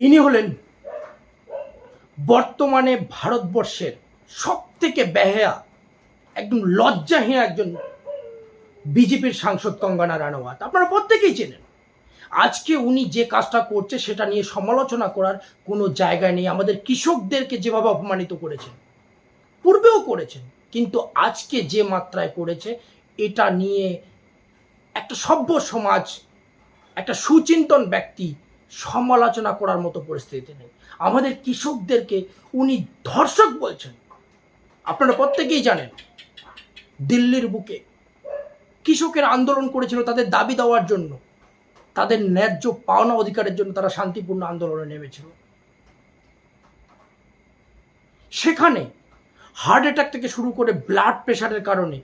ইনি হলেন বর্তমানে ভারতবর্ষের সব থেকে বেহেয়া, একদম লজ্জাহীন একজন বিজেপির সাংসদ কঙ্গনা রানাওয়াত আপনারা প্রত্যেকেই চেনেন। আজকে উনি যে কাজটা করছে সেটা নিয়ে সমালোচনা করার কোনো জায়গা নেই। আমাদের কৃষকদেরকে যেভাবে অপমানিত করেছেন, পূর্বেও করেছেন, কিন্তু আজকে যে মাত্রায় করেছে, এটা নিয়ে একটা সভ্য সমাজ, একটা সুচিন্তন ব্যক্তি সমালোচনা করার মতো পরিস্থিতি নেই। আমাদের কৃষকদেরকে উনি ধর্ষক বলছেন। আপনারা প্রত্যেকেই জানেন, দিল্লির বুকে কৃষকের আন্দোলন করেছিল তাদের দাবি দেওয়ার জন্য। তাদের ন্যায্য পাওনা অধিকারের জন্য তারা শান্তিপূর্ণ আন্দোলনে নেমেছিল। সেখানে হার্ট অ্যাটাক থেকে শুরু করে ব্লাড প্রেশারের কারণে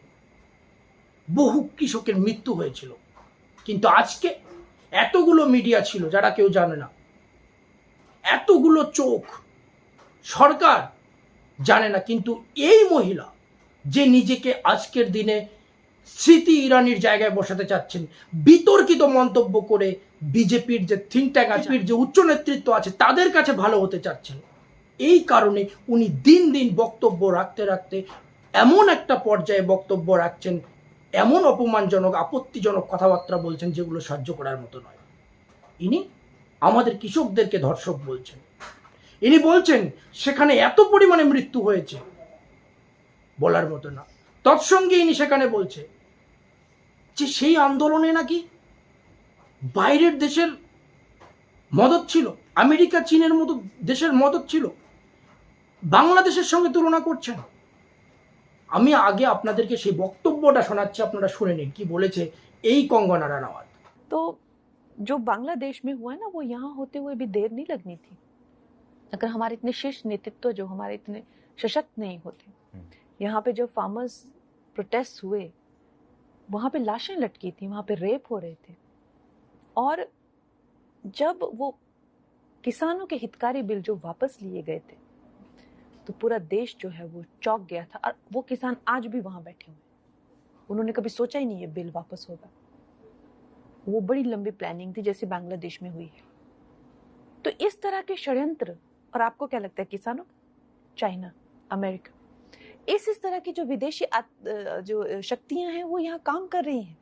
বহু কৃষকের মৃত্যু হয়েছিল। কিন্তু আজকে এতগুলো মিডিয়া ছিল যারা কেউ জানে না। এতগুলো চোখ সরকার জানে না, কিন্তু এই মহিলা যে নিজেকে আজকের দিনে স্মৃতি ইরানির জায়গায় বসাতে চাচ্ছেন, বিতর্কিত মন্তব্য করে বিজেপির যে থিঙ্ক ট্যাঙ্ক আছে যে উচ্চ নেতৃত্ব আছে, তাদের কাছে ভালো হতে চাচ্ছেন। এই কারণে উনি দিন দিন বক্তব্য রাখতে রাখতে এমন একটা পর্যায়ে বক্তব্য রাখছেন এমন অপমানজনক, আপত্তিজনক কথাবার্তা বলছেন যেগুলো সহ্য করার মতো নয়। ইনি আমাদের কৃষকদেরকে ধর্ষক বলছেন। ইনি বলছেন, সেখানে এত পরিমাণে মৃত্যু হয়েছে। বলার মতো না। তৎসঙ্গে ইনি সেখানে বলছে যে, সেই আন্দোলনে নাকি বাইরের দেশের মদত ছিল, আমেরিকা, চীনের মতো দেশের মদত ছিল, বাংলাদেশের সঙ্গে তুলনা করছেন। আমি আগে আপনাদেরকে সেই বক্তব্যটা শোনাচ্ছি আপনারা শুনে নিন কি বলেছে এই কঙ্গনা রানাওয়াত तो जो बांग्लादेश में हुआ ना वो यहाँ होते हुए भी देर नहीं लगनी थी अगर हमारे इतने शीर्ष नेतृत्व जो हमारे इतने सशक्त नहीं होते यहाँ पे जो फार्मर्स प्रोटेस्ट हुए वहां पे लाशें लटकी थी वहां पे रेप हो रहे थे और जब वो किसानों के हितकारी बिल जो वापस लिए गए थे तो पूरा देश जो है वो चौक गया था और वो किसान आज भी वहाँ बैठे हुए हैं। उन्होंने कभी सोचा ही नहीं ये बिल वापस होगा। वो बड़ी लंबी प्लानिंग थी जैसे बांग्लादेश में हुई है। तो इस तरह के षड्यंत्र, और आपको क्या लगता है किसानों चाइना, अमेरिका। इस इस तरह की जो विदेशी जो शक्तियाँ हैं, वो यहाँ काम कर रही हैं।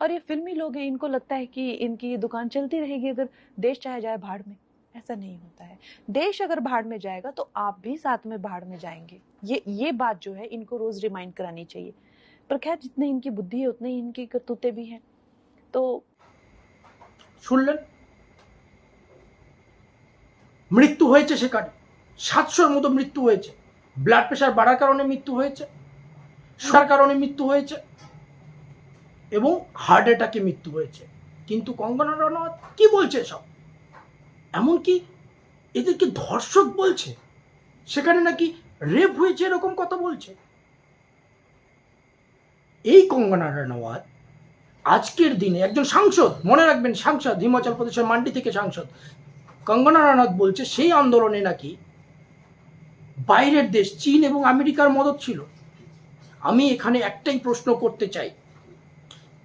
और ये फिल्मी लोग हैं, इनको लगता है कि इनकी ये दुकान चलती रहेगी अगर देश चाहे जाए भाड़ में। ऐसा नहीं होता है देश अगर भाड़ में जाएगा तो आप भी साथ में भाड़ में जाएंगे ये ये बात जो है इनको रोज रिमाइंड करानी चाहिए पर खैर जितनी इनकी बुद्धि है उतनी ही इनकी करतूतें भी हैं तो শুনলেন মৃত্যু হয়েছে সেখানে সাতশোর মতো মৃত্যু হয়েছে ব্লাড প্রেশার বাড়ার কারণে মৃত্যু হয়েছে সার কারণে মৃত্যু হয়েছে এবং হার্ট অ্যাটাকে মৃত্যু হয়েছে কিন্তু কঙ্গনা রানাওয়াত কি বলছে সব এমনকি এদেরকে ধর্ষক বলছে, সেখানে নাকি রেপ হয়েছে এরকম কথা বলছে। এই কঙ্গনা রানাওয়াত আজকের দিনে একজন সাংসদ, মনে রাখবেন সাংসদ, হিমাচল প্রদেশের মান্ডি থেকে সাংসদ, কঙ্গনা রানাত বলছে সেই আন্দোলনে নাকি বাইরের দেশ, চীন এবং আমেরিকার মদত ছিল। আমি এখানে একটাই প্রশ্ন করতে চাই,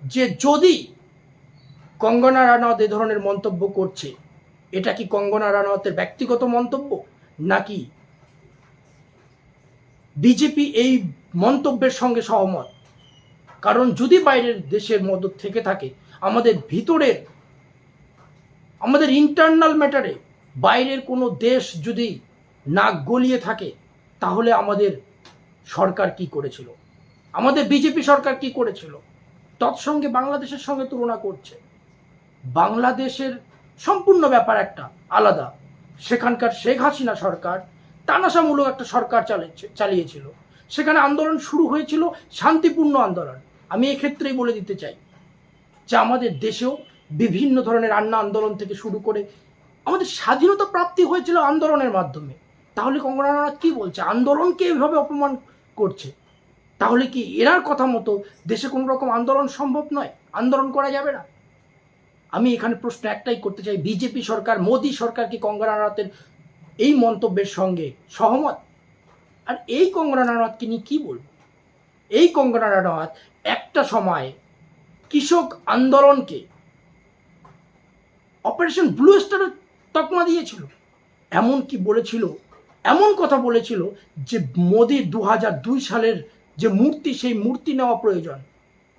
যে যদি কঙ্গনা রানাওয়াত এ ধরনের মন্তব্য করছে এটা কি কঙ্গনা রানাওয়াতের ব্যক্তিগত মন্তব্য? নাকি বিজেপি এই মন্তব্যের সঙ্গে সহমত? কারণ যদি বাইরের দেশের মদত থেকে থাকে, আমাদের ভিতরের, আমাদের ইন্টারনাল ম্যাটারে বাইরের কোনো দেশ যদি নাক গলিয়ে থাকে, তাহলে আমাদের সরকার কি করেছিল? আমাদের বিজেপি সরকার কি করেছিল? তৎসঙ্গে বাংলাদেশের সঙ্গে তুলনা করছে। বাংলাদেশের সম্পূর্ণ ব্যাপার একটা আলাদা। সেখানকার শেখ হাসিনা সরকার তানাশামূলক একটা সরকার চালিয়েছে চালিয়েছিল। সেখানে আন্দোলন শুরু হয়েছিল শান্তিপূর্ণ আন্দোলন। আমি এক্ষেত্রেই বলে দিতে চাই যে আমাদের দেশেও বিভিন্ন ধরনের রান্না আন্দোলন থেকে শুরু করে আমাদের স্বাধীনতা প্রাপ্তি হয়েছিল আন্দোলনের মাধ্যমে। তাহলে কঙ্গনা রানাওয়াত কি বলছে? আন্দোলনকে এভাবে অপমান করছে। তাহলে কি এরার কথা মতো দেশে কোনো রকম আন্দোলন সম্ভব নয়? আন্দোলন করা যাবে না? আমি এখানে প্রশ্ন একটাই করতে চাই, বিজেপি সরকার, মোদী সরকার কি কঙ্গনা রানাওয়াতের এই মন্তব্যের সঙ্গে সহমত? আর এই কঙ্গনা রানাওয়াতকে নিয়ে কী বলব? এই কঙ্গনা রানাওয়াত একটা সময় কৃষক আন্দোলনকে অপারেশন ব্লু স্টারের তকমা দিয়েছিল। এমন কি বলেছিল? এমন কথা বলেছিল যে মোদির দু দুই সালের যে মূর্তি, সেই মূর্তি নেওয়া প্রয়োজন।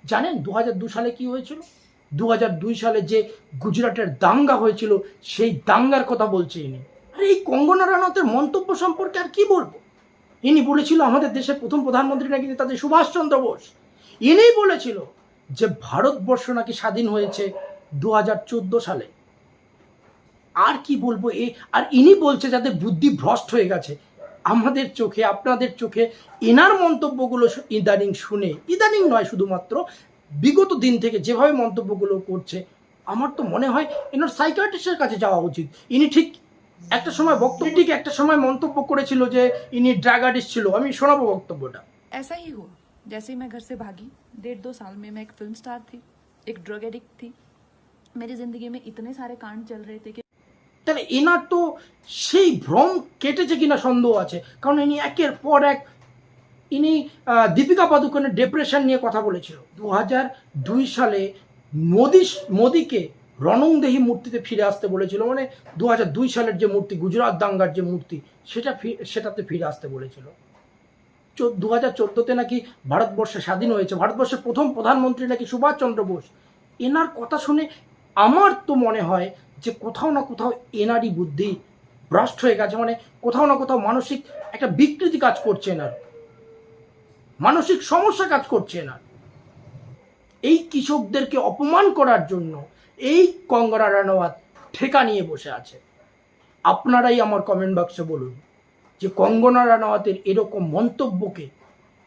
জানেন দু সালে কি হয়েছিল? দু হাজার দুই সালে যে গুজরাটের দাঙ্গা হয়েছিল, সেই দাঙ্গার কথা বলছে ইনি। আরে এই কঙ্গনা রানাতের মন্তব্য সম্পর্কে আর কি বলব? ইনি বলেছিল, আমাদের দেশের প্রথম প্রধানমন্ত্রী নাকি তাদের সুভাষচন্দ্র বোস। ইনিই বলেছিল যে ভারতবর্ষ নাকি স্বাধীন হয়েছে দু হাজার চোদ্দ সালে। আর কি বলব এ? আর ইনি বলছে যাদের বুদ্ধি ভ্রষ্ট হয়ে গেছে। আমাদের চোখে, আপনাদের চোখে এনার মন্তব্যগুলো ইদানিং শুনে, ইদানিং নয় শুধুমাত্র বিগত দিন থেকে যেভাবে মন্তব্যগুলো করছে আমার তো মনে হয় এনার সাইকাটিস্টের কাছে যাওয়া উচিত ইনি ঠিক একটা সময় বক্তব্য ঠিক একটা সময় মন্তব্য করেছিল যে ইনি ড্রাগ আর্টিস্ট ছিল আমি শোনাবো বক্তব্যটা ऐसा ही हुआ जैसे ही मैं घर से भागी डेढ़ दो साल में मैं एक फिल्म स्टार थी एक ड्रग एडिक्ट थी मेरी ज़िंदगी में इतने सारे कांड चल रहे थे कि তাহলে এনার তো সেই ভ্রম কেটেছে কিনা সন্দেহ আছে কারণ ইনি একের পর এক ইনি দীপিকা পাদুকোনের ডিপ্রেশন নিয়ে কথা বলেছিল। দু দুই সালে মোদি, মোদিকে রণংদেহী মূর্তিতে ফিরে আসতে বলেছিল মানে দু দুই সালের যে মূর্তি, গুজরাট দাঙ্গার যে মূর্তি, সেটা সেটাতে ফিরে আসতে বলেছিল। দু হাজার চোদ্দোতে নাকি ভারতবর্ষে স্বাধীন হয়েছে। ভারতবর্ষের প্রথম প্রধানমন্ত্রী নাকি সুভাষচন্দ্র বোস। এনার কথা শুনে আমার তো মনে হয় যে কোথাও না কোথাও এনারই বুদ্ধি ভ্রষ্ট হয়ে গেছে মানে কোথাও না কোথাও মানসিক একটা বিকৃতি কাজ করছে এনার। মানসিক সমস্যা কাজ করছে না। এই কৃষকদেরকে অপমান করার জন্য এই কঙ্গনা রানাওয়াত ঠেকা নিয়ে বসে আছে। আপনারাই আমার কমেন্ট বক্সে বলুন যে কঙ্গনা রানাওয়াতের এরকম মন্তব্যকে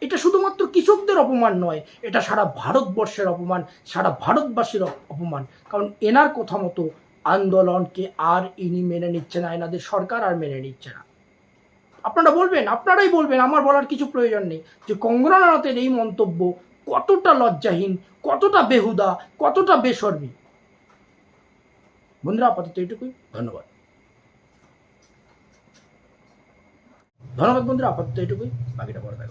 এটা শুধুমাত্র কৃষকদের অপমান নয়, এটা সারা ভারতবর্ষের অপমান, সারা ভারতবাসীর অপমান। কারণ এনার কথা মতো আন্দোলনকে আর ইনি মেনে নিচ্ছে না, এনাদের সরকার আর মেনে নিচ্ছে না। আপনারা বলবেন, আপনারাই বলবেন, আমার বলার কিছু প্রয়োজন নেই। যে কঙ্গনা রানাতের এই মন্তব্য কতটা লজ্জাহীন, কতটা বেহুদা, কতটা বেসর্মী। বন্ধুরা, আপাতত এটুকুই ধন্যবাদ। ধন্যবাদ বন্ধুরা, আপাতত এটুকুই বাকিটা পরে দেখো